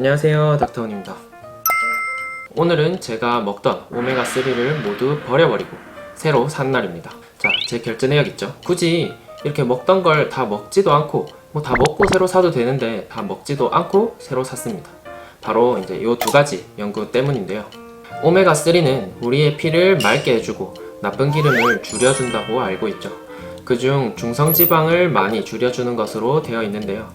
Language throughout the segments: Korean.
안녕하세요 닥터원입니다. 오늘은 제가 먹던 오메가3를 모두 버려버리고 새로 산 날입니다. 자제 결제 내역 있죠? 굳이 이렇게 먹던 걸 다 먹지도 않고 뭐 다 먹고 새로 사도 되는데 다 먹지도 않고 새로 샀습니다. 바로 이제 이 두 가지 연구 때문인데요. 오메가3는 우리의 피를 맑게 해주고 나쁜 기름을 줄여준다고 알고 있죠. 그중 중성지방을 많이 줄여주는 것으로 되어 있는데요.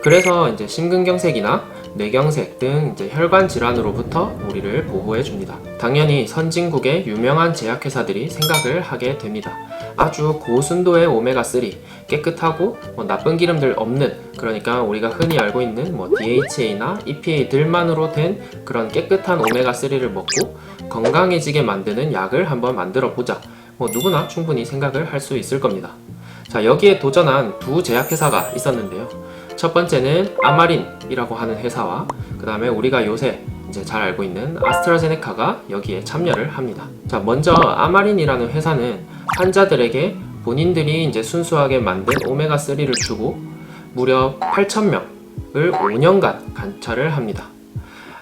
그래서 이제 심근경색이나 뇌경색 등 이제 혈관 질환으로부터 우리를 보호해 줍니다. 당연히 선진국의 유명한 제약회사들이 생각을 하게 됩니다. 아주 고순도의 오메가3, 깨끗하고 뭐 나쁜 기름들 없는 그러니까 우리가 흔히 알고 있는 뭐 DHA나 EPA들만으로 된 그런 깨끗한 오메가3를 먹고 건강해지게 만드는 약을 한번 만들어 보자. 뭐 누구나 충분히 생각을 할 수 있을 겁니다. 자, 여기에 도전한 두 제약회사가 있었는데요. 첫 번째는 아마린이라고 하는 회사와 그 다음에 우리가 요새 이제 잘 알고 있는 아스트라제네카가 여기에 참여를 합니다. 자, 먼저 아마린이라는 회사는 환자들에게 본인들이 이제 순수하게 만든 오메가3를 주고 무려 8,000명을 5년간 관찰을 합니다.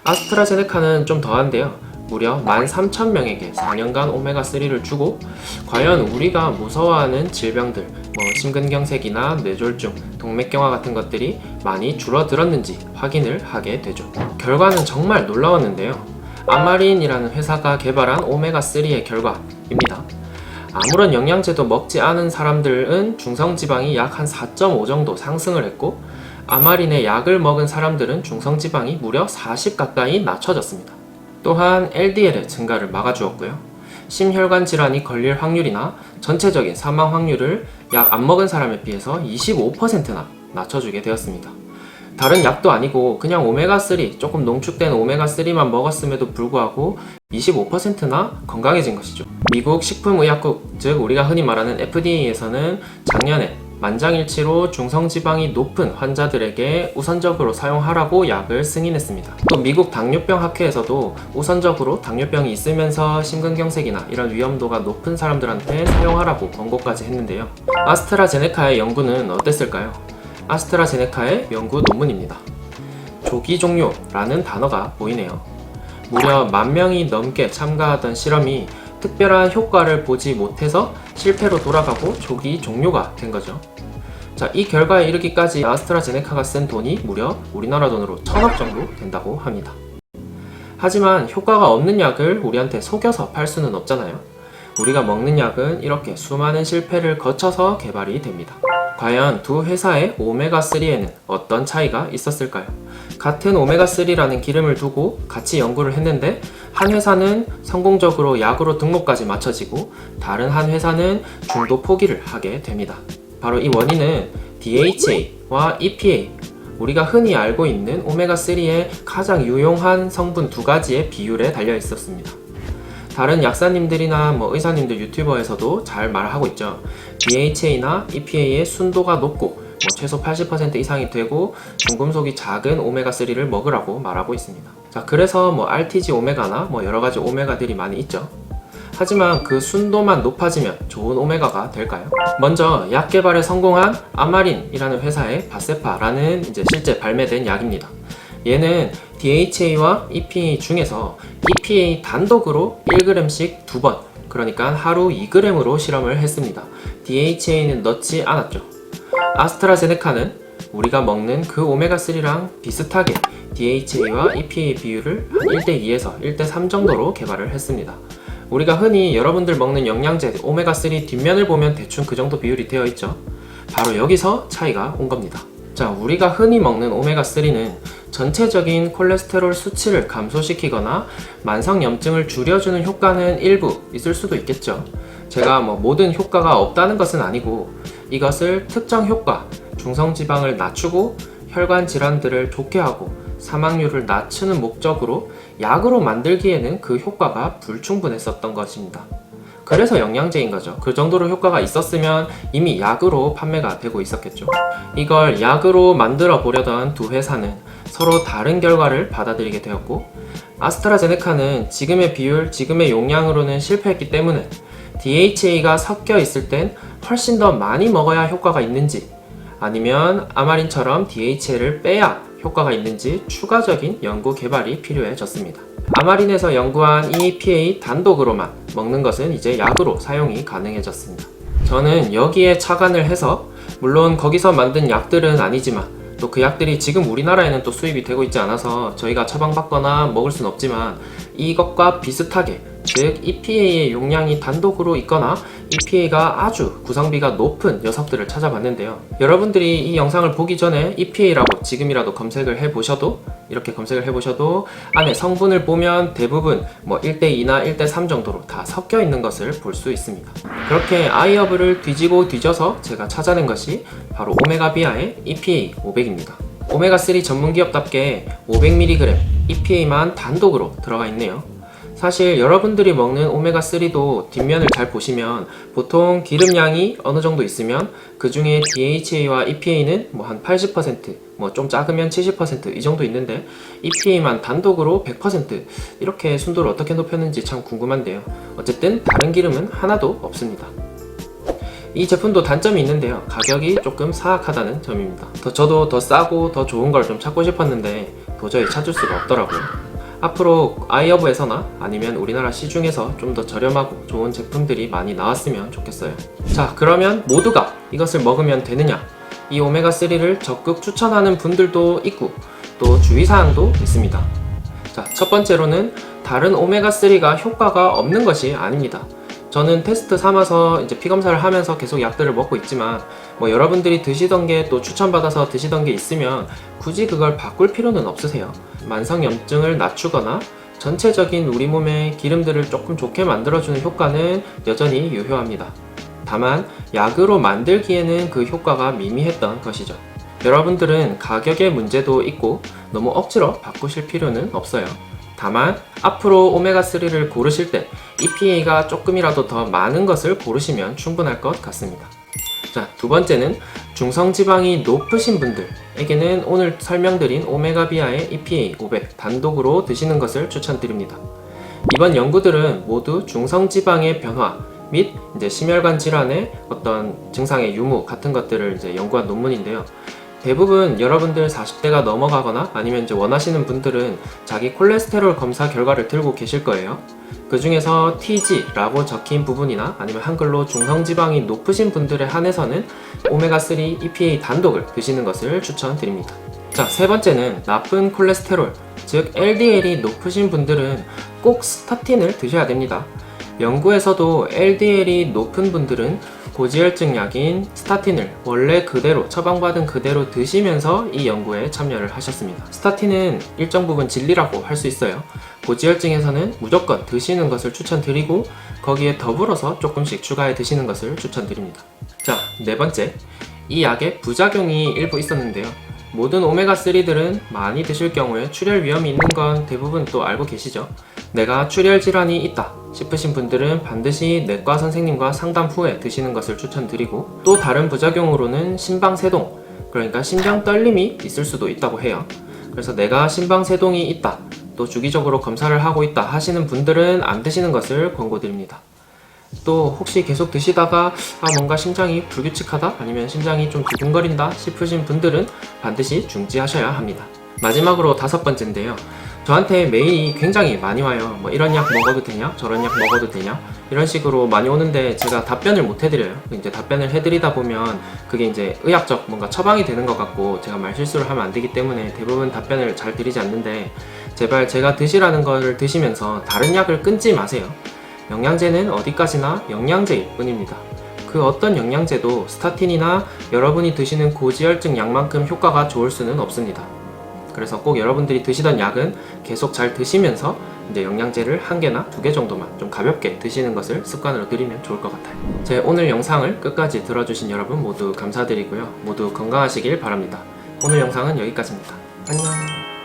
아스트라제네카는 좀 더한데요. 무려 13,000명에게 4년간 오메가3를 주고 과연 우리가 무서워하는 질병들 뭐 심근경색이나 뇌졸중, 동맥경화 같은 것들이 많이 줄어들었는지 확인을 하게 되죠. 결과는 정말 놀라웠는데요. 아마린이라는 회사가 개발한 오메가3의 결과입니다. 아무런 영양제도 먹지 않은 사람들은 중성지방이 약 한 4.5 정도 상승을 했고 아마린의 약을 먹은 사람들은 중성지방이 무려 40 가까이 낮춰졌습니다. 또한 LDL의 증가를 막아주었고요. 심혈관 질환이 걸릴 확률이나 전체적인 사망 확률을 약 안 먹은 사람에 비해서 25%나 낮춰주게 되었습니다. 다른 약도 아니고 그냥 오메가3 조금 농축된 오메가3만 먹었음에도 불구하고 25%나 건강해진 것이죠. 미국 식품의약국 즉 우리가 흔히 말하는 FDA에서는 작년에 만장일치로 중성지방이 높은 환자들에게 우선적으로 사용하라고 약을 승인했습니다. 또 미국 당뇨병 학회에서도 우선적으로 당뇨병이 있으면서 심근경색이나 이런 위험도가 높은 사람들한테 사용하라고 권고까지 했는데요. 아스트라제네카의 연구는 어땠을까요? 아스트라제네카의 연구 논문입니다. 조기 종료라는 단어가 보이네요. 무려 만 명이 넘게 참가하던 실험이 특별한 효과를 보지 못해서 실패로 돌아가고 조기 종료가 된 거죠. 자, 이 결과에 이르기까지 아스트라제네카가 쓴 돈이 무려 우리나라 돈으로 천억 정도 된다고 합니다. 하지만 효과가 없는 약을 우리한테 속여서 팔 수는 없잖아요. 우리가 먹는 약은 이렇게 수많은 실패를 거쳐서 개발이 됩니다. 과연 두 회사의 오메가3에는 어떤 차이가 있었을까요? 같은 오메가3라는 기름을 두고 같이 연구를 했는데 한 회사는 성공적으로 약으로 등록까지 맞춰지고 다른 한 회사는 중도 포기를 하게 됩니다. 바로 이 원인은 DHA와 EPA 우리가 흔히 알고 있는 오메가3의 가장 유용한 성분 두 가지의 비율에 달려 있었습니다. 다른 약사님들이나 뭐 의사님들 유튜버에서도 잘 말하고 있죠. DHA나 EPA의 순도가 높고 뭐 최소 80% 이상이 되고 중금속이 작은 오메가3를 먹으라고 말하고 있습니다. 자, 그래서 뭐 RTG 오메가나 뭐 여러 가지 오메가들이 많이 있죠. 하지만 그 순도만 높아지면 좋은 오메가가 될까요? 먼저 약 개발에 성공한 아마린이라는 회사의 바세파라는 이제 실제 발매된 약입니다. 얘는 DHA와 EPA 중에서 EPA 단독으로 1g씩 두 번, 그러니까 하루 2g으로 실험을 했습니다. DHA는 넣지 않았죠. 아스트라제네카는 우리가 먹는 그 오메가3랑 비슷하게 DHA와 EPA 비율을 1대2에서 1대3 정도로 개발을 했습니다. 우리가 흔히 여러분들 먹는 영양제 오메가3 뒷면을 보면 대충 그 정도 비율이 되어 있죠. 바로 여기서 차이가 온 겁니다. 자, 우리가 흔히 먹는 오메가3는 전체적인 콜레스테롤 수치를 감소시키거나 만성염증을 줄여주는 효과는 일부 있을 수도 있겠죠. 제가 뭐 모든 효과가 없다는 것은 아니고 이것을 특정 효과, 중성지방을 낮추고 혈관 질환들을 좋게 하고 사망률을 낮추는 목적으로 약으로 만들기에는 그 효과가 불충분했었던 것입니다. 그래서 영양제인 거죠. 그 정도로 효과가 있었으면 이미 약으로 판매가 되고 있었겠죠. 이걸 약으로 만들어 보려던 두 회사는 서로 다른 결과를 받아들이게 되었고, 아스트라제네카는 지금의 비율, 지금의 용량으로는 실패했기 때문에 DHA가 섞여 있을 땐 훨씬 더 많이 먹어야 효과가 있는지, 아니면 아마린처럼 DHA를 빼야 효과가 있는지 추가적인 연구 개발이 필요해졌습니다. 아마린에서 연구한 EPA 단독으로만 먹는 것은 이제 약으로 사용이 가능해졌습니다. 저는 여기에 착안을 해서 물론 거기서 만든 약들은 아니지만 또 그 약들이 지금 우리나라에는 또 수입이 되고 있지 않아서 저희가 처방받거나 먹을 순 없지만 이것과 비슷하게 즉 EPA의 용량이 단독으로 있거나 EPA가 아주 구성비가 높은 녀석들을 찾아봤는데요. 여러분들이 이 영상을 보기 전에 EPA라고 지금이라도 검색을 해보셔도 이렇게 검색을 해보셔도 안에 성분을 보면 대부분 뭐 1대2나 1대3 정도로 다 섞여 있는 것을 볼 수 있습니다. 그렇게 아이허브를 뒤지고 뒤져서 제가 찾아낸 것이 바로 오메가비아의 EPA 500입니다. 오메가3 전문 기업답게 500mg EPA만 단독으로 들어가 있네요. 사실 여러분들이 먹는 오메가3도 뒷면을 잘 보시면 보통 기름량이 어느 정도 있으면 그 중에 DHA와 EPA는 뭐 한 80%, 뭐 좀 작으면 70%이 정도 있는데 EPA만 단독으로 100% 이렇게 순도를 어떻게 높였는지 참 궁금한데요. 어쨌든 다른 기름은 하나도 없습니다. 이 제품도 단점이 있는데요. 가격이 조금 사악하다는 점입니다. 더 저도 더 싸고 더 좋은 걸 좀 찾고 싶었는데 도저히 찾을 수가 없더라고요. 앞으로 아이허브에서나 아니면 우리나라 시중에서 좀 더 저렴하고 좋은 제품들이 많이 나왔으면 좋겠어요. 자, 그러면 모두가 이것을 먹으면 되느냐? 이 오메가3를 적극 추천하는 분들도 있고 또 주의사항도 있습니다. 자, 첫 번째로는 다른 오메가3가 효과가 없는 것이 아닙니다. 저는 테스트 삼아서 이제 피 검사를 하면서 계속 약들을 먹고 있지만 뭐 여러분들이 드시던 게 또 추천받아서 드시던 게 있으면 굳이 그걸 바꿀 필요는 없으세요. 만성 염증을 낮추거나 전체적인 우리 몸의 기름들을 조금 좋게 만들어주는 효과는 여전히 유효합니다. 다만 약으로 만들기에는 그 효과가 미미했던 것이죠. 여러분들은 가격의 문제도 있고 너무 억지로 바꾸실 필요는 없어요. 다만 앞으로 오메가3를 고르실 때 EPA가 조금이라도 더 많은 것을 고르시면 충분할 것 같습니다. 자, 두 번째는 중성지방이 높으신 분들에게는 오늘 설명드린 오메가비아의 EPA 500 단독으로 드시는 것을 추천드립니다. 이번 연구들은 모두 중성지방의 변화 및 이제 심혈관 질환의 어떤 증상의 유무 같은 것들을 이제 연구한 논문인데요. 대부분 여러분들 40대가 넘어가거나 아니면 이제 원하시는 분들은 자기 콜레스테롤 검사 결과를 들고 계실 거예요. 그 중에서 TG라고 적힌 부분이나 아니면 한글로 중성지방이 높으신 분들에 한해서는 오메가3 EPA 단독을 드시는 것을 추천드립니다. 자, 세 번째는 나쁜 콜레스테롤, 즉 LDL이 높으신 분들은 꼭 스타틴을 드셔야 됩니다. 연구에서도 LDL이 높은 분들은 고지혈증 약인 스타틴을 원래 그대로 처방받은 그대로 드시면서 이 연구에 참여를 하셨습니다. 스타틴은 일정 부분 진리라고 할 수 있어요. 고지혈증에서는 무조건 드시는 것을 추천드리고 거기에 더불어서 조금씩 추가해 드시는 것을 추천드립니다. 자, 네 번째. 이 약에 부작용이 일부 있었는데요. 모든 오메가3들은 많이 드실 경우에 출혈 위험이 있는 건 대부분 또 알고 계시죠? 내가 출혈 질환이 있다 싶으신 분들은 반드시 내과 선생님과 상담 후에 드시는 것을 추천드리고 또 다른 부작용으로는 심방세동 그러니까 심장 떨림이 있을 수도 있다고 해요. 그래서 내가 심방세동이 있다 또 주기적으로 검사를 하고 있다 하시는 분들은 안 드시는 것을 권고드립니다. 또 혹시 계속 드시다가 아 뭔가 심장이 불규칙하다 아니면 심장이 좀 두근거린다 싶으신 분들은 반드시 중지하셔야 합니다. 마지막으로 다섯 번째인데요. 저한테 메일이 굉장히 많이 와요. 뭐 이런 약 먹어도 되냐? 저런 약 먹어도 되냐? 이런 식으로 많이 오는데 제가 답변을 못 해드려요. 이제 답변을 해드리다 보면 그게 이제 의학적 뭔가 처방이 되는 것 같고 제가 말 실수를 하면 안 되기 때문에 대부분 답변을 잘 드리지 않는데 제발 제가 드시라는 거를 드시면서 다른 약을 끊지 마세요. 영양제는 어디까지나 영양제일 뿐입니다. 그 어떤 영양제도 스타틴이나 여러분이 드시는 고지혈증 약만큼 효과가 좋을 수는 없습니다. 그래서 꼭 여러분들이 드시던 약은 계속 잘 드시면서 이제 영양제를 한 개나 두 개 정도만 좀 가볍게 드시는 것을 습관으로 들이면 좋을 것 같아요. 제 오늘 영상을 끝까지 들어주신 여러분 모두 감사드리고요. 모두 건강하시길 바랍니다. 오늘 영상은 여기까지입니다. 안녕.